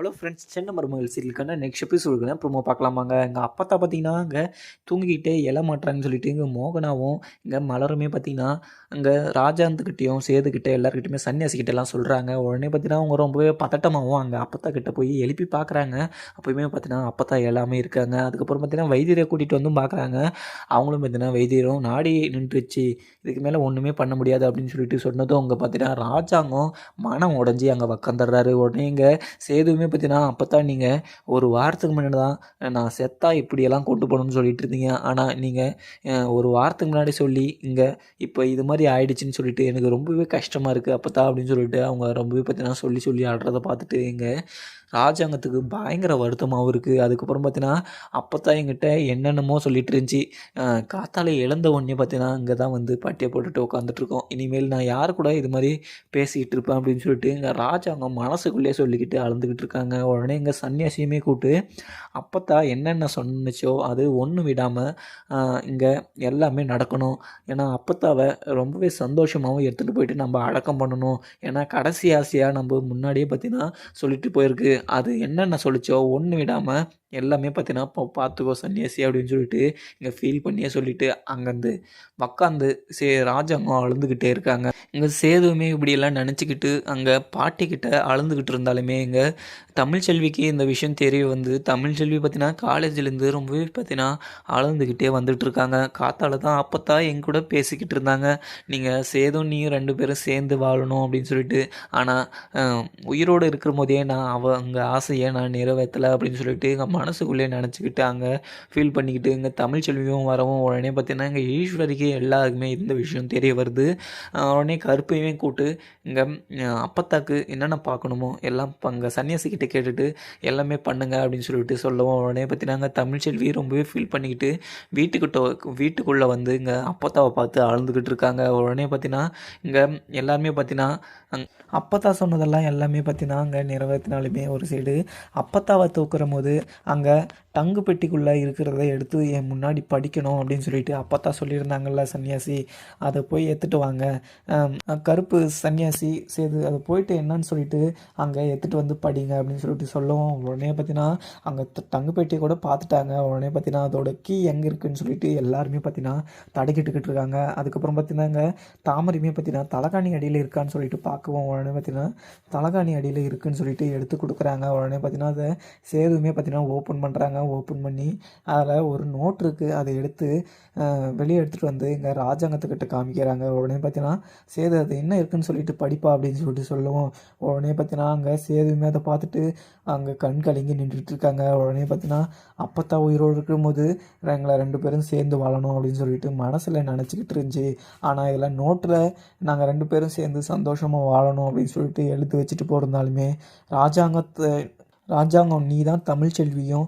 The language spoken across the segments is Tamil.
ஹலோ ஃப்ரெண்ட்ஸ் சென்னை மருமகள் சீரியலுக்கான நெக்ஸ்ட் எபிசோடுக்கான ப்ரோமோ பார்க்கலாமாங்க. எங்கள் அப்பத்தா பார்த்தீங்கன்னா அங்கே தூங்கிக்கிட்டே இலை மாட்டுறாங்கன்னு சொல்லிட்டு இங்கே மோகனாவும் இங்கே மலருமே பார்த்தீங்கன்னா அங்கே ராஜாந்துக்கிட்டேயும் சேதுக்கிட்ட எல்லாருக்கிட்டையுமே சன்னியாசிக்கிட்ட எல்லாம் சொல்கிறாங்க உடனே பார்த்தீங்கன்னா அவங்க ரொம்பவே பதட்டமாகவும் அங்கே அப்பத்தா கிட்டே போய் எழுப்பி பார்க்குறாங்க. அப்போயுமே பார்த்தீங்கன்னா அப்பத்தா எல்லாமே இருக்காங்க. அதுக்கப்புறம் பார்த்தீங்கன்னா வைத்தியரை கூட்டிகிட்டு வந்தும் பார்க்குறாங்க. அவங்களும் பார்த்தீங்கன்னா வைத்தியரும் நாடி நின்றுச்சு. இதுக்கு மேலே ஒன்றுமே பண்ண முடியாது அப்படின்னு சொல்லிட்டு சொன்னதும் அங்கே பார்த்தீங்கன்னா ராஜாங்கம் மனம் உடஞ்சி அங்கே உக்காந்துடுறாரு. உடனே இங்கே சேதுவுமே பார்த்தீங்கன்னா அப்போ தான் நீங்கள் ஒரு வாரத்துக்கு முன்னாடி தான் நான் செத்தா இப்படியெல்லாம் கொண்டு போகணும்னு சொல்லிட்டு இருந்தீங்க. ஆனால் நீங்கள் ஒரு வாரத்துக்கு முன்னாடி சொல்லி இங்கே இப்போ இது மாதிரி ஆயிடுச்சுன்னு சொல்லிட்டு எனக்கு ரொம்பவே கஷ்டமாக இருக்குது அப்போ தான் அப்படின்னு சொல்லிட்டு அவங்க ரொம்பவே பார்த்தீங்கன்னா சொல்லி சொல்லி ஆடுறதை பார்த்துட்டு இங்கே ராஜாங்கத்துக்கு பயங்கர வருத்தமாகவும் இருக்குது அதுக்கப்புறம் பார்த்தீங்கன்னா அப்போ தான் எங்கிட்ட என்னென்னமோ சொல்லிட்டு இருந்துச்சு. காத்தால இழந்த உடனே பார்த்தீங்கன்னா இங்கே தான் வந்து பட்டியை போட்டுட்டு உட்காந்துட்ருக்கோம் இனிமேல் நான் யார் கூட இது மாதிரி பேசிக்கிட்டு இருப்பேன் அப்படின்னு சொல்லிட்டு இங்கே ராஜாங்கம் மனசுக்குள்ளேயே சொல்லிக்கிட்டு அளந்துக்கிட்டு இருக்காங்க. உடனே இங்கே சன்னியாசியுமே கூப்பிட்டு அப்பத்தா என்னென்ன சொன்னிச்சோ அது ஒன்று விடாமல் இங்கே எல்லாமே நடக்கணும். ஏன்னா அப்பத்தாவை ரொம்பவே சந்தோஷமாகவும் எடுத்துகிட்டு போயிட்டு நம்ம அடக்கம் பண்ணணும். ஏன்னா கடைசி ஆசையாக நம்ம முன்னாடியே பார்த்தீங்கன்னா சொல்லிட்டு போயிருக்கு. அது என்னென்ன சொல்லிச்சோ ஒன்று விடாமல் எல்லாமே பார்த்தீங்கன்னா இப்போ பார்த்துக்கோ சன்னியாசி அப்படின்னு சொல்லிட்டு இங்கே ஃபீல் பண்ணியே சொல்லிட்டு அங்கேருந்து உக்காந்து சே ராஜாங்கம் அழுந்துக்கிட்டே இருக்காங்க. இங்கே சேதுவுமே இப்படியெல்லாம் நினச்சிக்கிட்டு அங்கே பாட்டிக்கிட்ட அழுந்துக்கிட்டு இருந்தாலுமே இங்கே தமிழ்ச்செல்விக்கு இந்த விஷயம் தெரிய வந்து தமிழ் செல்வி பார்த்தீங்கன்னா காலேஜ்லேருந்து ரொம்பவே பார்த்தீங்கன்னா அழுந்துக்கிட்டே வந்துட்டு இருக்காங்க. காத்தால தான் அப்போ தான் எங்க கூட பேசிக்கிட்டு இருந்தாங்க. நீங்கள் சேதும் நீயும் ரெண்டு பேரும் சேர்ந்து வாழணும் அப்படின்னு சொல்லிட்டு ஆனால் உயிரோடு இருக்கிற போதே நான் அவங்க ஆசையை நான் நிறைவேற்றலை அப்படின்னு சொல்லிட்டு எங்கள் மனசுக்குள்ளே நினச்சிக்கிட்டு அங்கே ஃபீல் பண்ணிக்கிட்டு இங்கே தமிழ் செல்வியும் வரவும் உடனே பார்த்தீங்கன்னா இங்கே ஈஸ்வரிக்கு எல்லாருக்குமே இந்த விஷயம் தெரிய வருது. உடனே கருப்பையுமே கூப்பிட்டு இங்கே அப்பத்தாக்கு என்னென்ன பார்க்கணுமோ எல்லாம் அங்கே சன்னியாசிக்கிட்ட கேட்டுட்டு எல்லாமே பண்ணுங்க அப்படின்னு சொல்லிட்டு சொல்லவும் உடனே பார்த்தீங்கன்னா தமிழ் செல்வி ரொம்பவே ஃபீல் பண்ணிக்கிட்டு வீட்டுக்கிட்ட வீட்டுக்குள்ளே வந்து இங்கே அப்பத்தாவை பார்த்து அழுந்துக்கிட்டு இருக்காங்க. உடனே பார்த்தீங்கன்னா இங்கே எல்லாருமே பார்த்தீங்கன்னா அப்பத்தா சொன்னதெல்லாம் எல்லாமே பார்த்தீங்கன்னா அங்கே நிறைவேற்றினாலுமே ஒரு சைடு அப்பத்தாவை தூக்குற போது அங்கே டங்கு பெட்டிக்குள்ளே இருக்கிறத எடுத்து என் முன்னாடி படிக்கணும் அப்படின்னு சொல்லிட்டு தான் சொல்லியிருந்தாங்கல்ல சன்னியாசி. அதை போய் எடுத்துகிட்டு வாங்க. கருப்பு சன்னியாசி சேது அதை போயிட்டு என்னன்னு சொல்லிட்டு அங்கே எடுத்துகிட்டு வந்து படிங்க அப்படின்னு சொல்லிட்டு சொல்லவும் உடனே பார்த்தீங்கன்னா அங்கே டங்கு பெட்டியை கூட பார்த்துட்டாங்க. உடனே பார்த்தீங்கன்னா அதோட கீ எங்கே இருக்குதுன்னு சொல்லிட்டு எல்லாருமே பார்த்தீங்கன்னா தடைக்கிட்டுக்கிட்டு இருக்காங்க. அதுக்கப்புறம் பார்த்தீங்கன்னாங்க தாமரையுமே பார்த்தீங்கன்னா தலைகாணி அடியில் இருக்கான்னு சொல்லிட்டு பார்க்கவும் உடனே பார்த்தீங்கன்னா தலைகாணி அடியில் இருக்குதுன்னு சொல்லிட்டு எடுத்து கொடுக்குறாங்க. உடனே பார்த்தீங்கன்னா அதை சேதுமே பார்த்தீங்கன்னா ஓப்பன் பண்ணுறாங்க ஓப்பன் பண்ணி அதில் ஒரு நோட் இருக்குது அதை எடுத்து வெளியே எடுத்துகிட்டு வந்து இங்கே ராஜாங்கத்துக்கிட்ட காமிக்கிறாங்க. உடனே பார்த்தீங்கன்னா சேது அது என்ன இருக்குன்னு சொல்லிட்டு படிப்பா அப்படின்னு சொல்லிட்டு சொல்லுவோம் உடனே பார்த்தீங்கன்னா அங்கே சேதுமே அதை பார்த்துட்டு அங்கே கண் கலங்கி நின்றுட்டு இருக்காங்க. உடனே பார்த்தீங்கன்னா அப்பத்தா உயிரோடு இருக்கும்போது எங்களை ரெண்டு பேரும் சேர்ந்து வாழணும் அப்படின்னு சொல்லிட்டு மனசில் நினச்சிக்கிட்டு இருந்துச்சு. ஆனால் இதில் நோட்டில் நாங்கள் ரெண்டு பேரும் சேர்ந்து சந்தோஷமாக வாழணும் அப்படின்னு சொல்லிட்டு எழுத்து வச்சுட்டு போயிருந்தாலுமே ராஜாங்கத்தை ராஜாங்கம் நீ தான் தமிழ்ச்செல்வியும்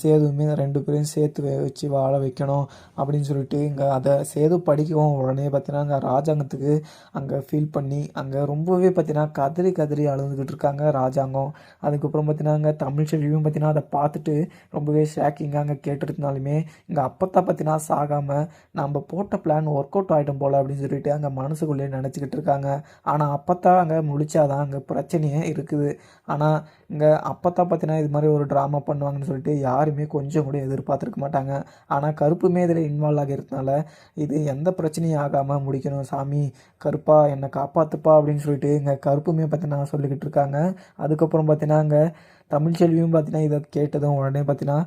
சேதுவுமே ரெண்டு பேரையும் சேர்த்து வச்சு வாழ வைக்கணும் அப்படின்னு சொல்லிட்டு இங்கே அதை சேது படிக்கவும் உடனே பார்த்தீங்கன்னா அங்கே ராஜாங்கத்துக்கு அங்கே ஃபீல் பண்ணி அங்கே ரொம்பவே பார்த்தீங்கன்னா கதறி கதறி அழுதுகிட்டு இருக்காங்க ராஜாங்கம். அதுக்கப்புறம் பார்த்தீங்கன்னா அங்கே தமிழ்ச்செல்வியும் பார்த்தீங்கன்னா அதை பார்த்துட்டு ரொம்பவே ஷேக்கிங்காக அங்கே கேட்டுருந்தாலுமே இங்கே அப்பத்தா பார்த்தீங்கன்னா சாகாமல் நம்ம போட்ட பிளான் ஒர்க் அவுட் ஆகிடும் போல் அப்படின்னு சொல்லிட்டு அங்கே மனசுக்குள்ளேயே நினச்சிக்கிட்டு இருக்காங்க. ஆனால் அப்பத்தா அங்கே முடிச்சாதான் அங்கே பிரச்சனையே இருக்குது. ஆனால் இங்கே அப்போ பார்த்தா பார்த்தீங்கன்னா இது மாதிரி ஒரு ட்ராமா பண்ணுவாங்கன்னு சொல்லிட்டு யாருமே கொஞ்சம் கூட எதிர்பார்த்துருக்க மாட்டாங்க. ஆனால் கருப்புமே இதில் இன்வால்வ் ஆகிறதுனால இது எந்த பிரச்சனையும் ஆகாமல் முடிக்கணும். சாமி கருப்பா என்னை காப்பாற்றுப்பா அப்படின்னு சொல்லிட்டு இங்கே கருப்புமே பார்த்தீங்கன்னா சொல்லிக்கிட்டு இருக்காங்க. அதுக்கப்புறம் பார்த்தீங்கன்னா அங்கே தமிழ்ச்செல்வியும் பார்த்தீங்கன்னா இதை கேட்டதும் உடனே பார்த்தீங்கன்னா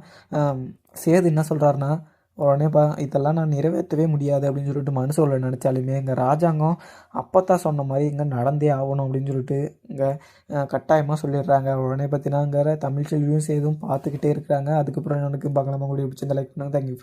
சேது என்ன சொல்கிறாருன்னா உடனே பா இதெல்லாம் நான் நிறைவேற்றவே முடியாது அப்படின்னு சொல்லிட்டு மனசுல நினச்சாலுமே இங்கே ராஜாங்கம் அப்போ தான் சொன்ன மாதிரி இங்கே நடந்தே ஆகணும் அப்படின்னு சொல்லிட்டு இங்கே கட்டாயமாக சொல்லிடுறாங்க. உடனே பார்த்தீங்கன்னா இங்கே தமிழ் செல்வியும் சேதும் பார்த்துக்கிட்டே இருக்கிறாங்க. அதுக்கப்புறம் எனக்கு பகலமாக கூடிய பிடிச்சி இந்த லைக் பண்ணுங்க தேங்க்யூ